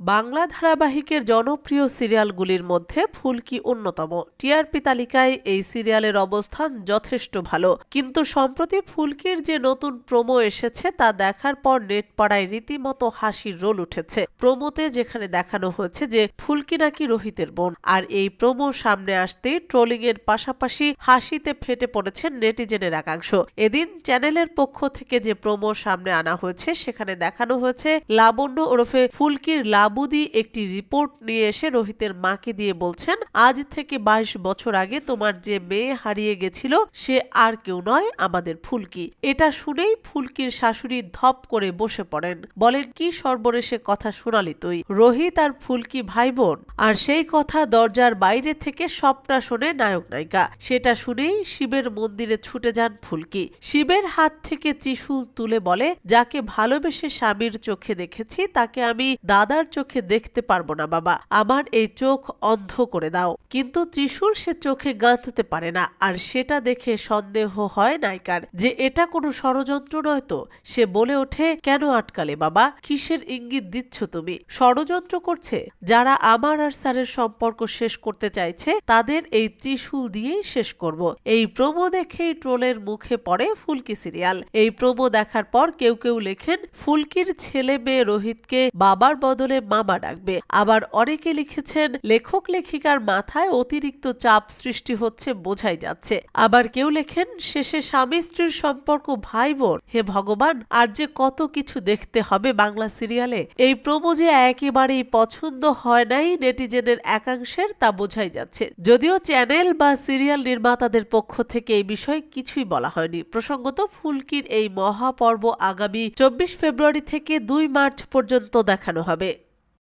বাংলা ধারাবাহিকের জনপ্রিয় সিরিয়ালগুলির মধ্যে ফুলকি অন্যতম। টিআরপি তালিকায় এই সিরিয়ালের অবস্থান যথেষ্ট ভালো। কিন্তু সম্প্রতি ফুলকির যে নতুন প্রোমো এসেছে, তা দেখার পর নেট পাড়ায় রীতিমতো হাসির রোল উঠেছে। প্রোমোতে যেখানে দেখানো হয়েছে যে ফুলকি নাকি রোহিতের বোন। আর এই প্রোমো সামনে আসতেই ট্রোলিং এর পাশাপাশি হাসিতে ফেটে পড়েছেন নেটিজেনের একাংশ। এদিন চ্যানেলের পক্ষ থেকে যে প্রোমো সামনে আনা হয়েছে, সেখানে দেখানো হয়েছে লাবণ্য ওরফে ফুলকির লাবুদি একটি রিপোর্ট নিয়ে এসে রোহিতের মাকে দিয়ে বলছেন, আজ থেকে বাইশ বছর আগে তোমার যে মেয়ে হারিয়ে গেছিল, সে আর কেউ নয়, আমাদের ফুলকি। এটা শুনেই ফুলকির শাশুড়ি ধপ করে বসে পড়েন। বলেন, কি সর্বরেশে কথা শোনালি তুই? রোহিত আর ফুলকি ভাই বোন আর সেই কথা দরজার বাইরে থেকে সবটা শোনে নায়ক নায়িকা। সেটা শুনেই শিবের মন্দিরে ছুটে যান ফুলকি। শিবের হাত থেকে ত্রিশূল তুলে বলে, যাকে ভালোবেসে স্বামীর চোখে দেখেছি, তাকে আমি দাদার চোখে দেখতে পারব না, বাবা। আমার এই চোখ অন্ধ করে দাও। কিন্তু ত্রিশূল সে চোখে গাঁথতে পারে না, আর সেটা দেখে সন্দেহ হয় নায়িকার যে এটা কোনো ষড়যন্ত্র নয় তো। সে বলে ওঠে, কেন আটকালে বাবা? কিসের ইঙ্গিত দিচ্ছ তুমি? ষড়যন্ত্র করছে? যারা আমার আর স্যারের সম্পর্ক শেষ করতে চাইছে, তাদের এই ত্রিশূল দিয়েই শেষ করব। এই প্রোমো দেখেই ট্রোলের মুখে পড়ে ফুলকি সিরিয়াল। এই প্রোমো দেখার পর কেউ কেউ লেখেন, ফুলকির ছেলে মেয়ে রোহিতকে বাবার বদলে মামা ডাকবে। আবার অনেকে লিখেছেন, লেখক লেখিকার মাথায় অতিরিক্ত চাপ সৃষ্টি হচ্ছে, বোঝাই যাচ্ছে। আবার কেউ লেখেন, শেষে স্বামী স্ত্রীর সম্পর্ক ভাই বোন হে ভগবান, আর যে কত কিছু দেখতে হবে বাংলা সিরিয়ালে। এই প্রোমো যে একেবারেই পছন্দ হয় নাই নেটিজেনের একাংশের, তা বোঝাই যাচ্ছে। যদিও চ্যানেল বা সিরিয়াল নির্মাতাদের পক্ষ থেকে এই বিষয়ে কিছুই বলা হয়নি। প্রসঙ্গত, ফুলকির এই মহাপর্ব আগামী চব্বিশ ফেব্রুয়ারি থেকে দুই মার্চ পর্যন্ত দেখানো হবে।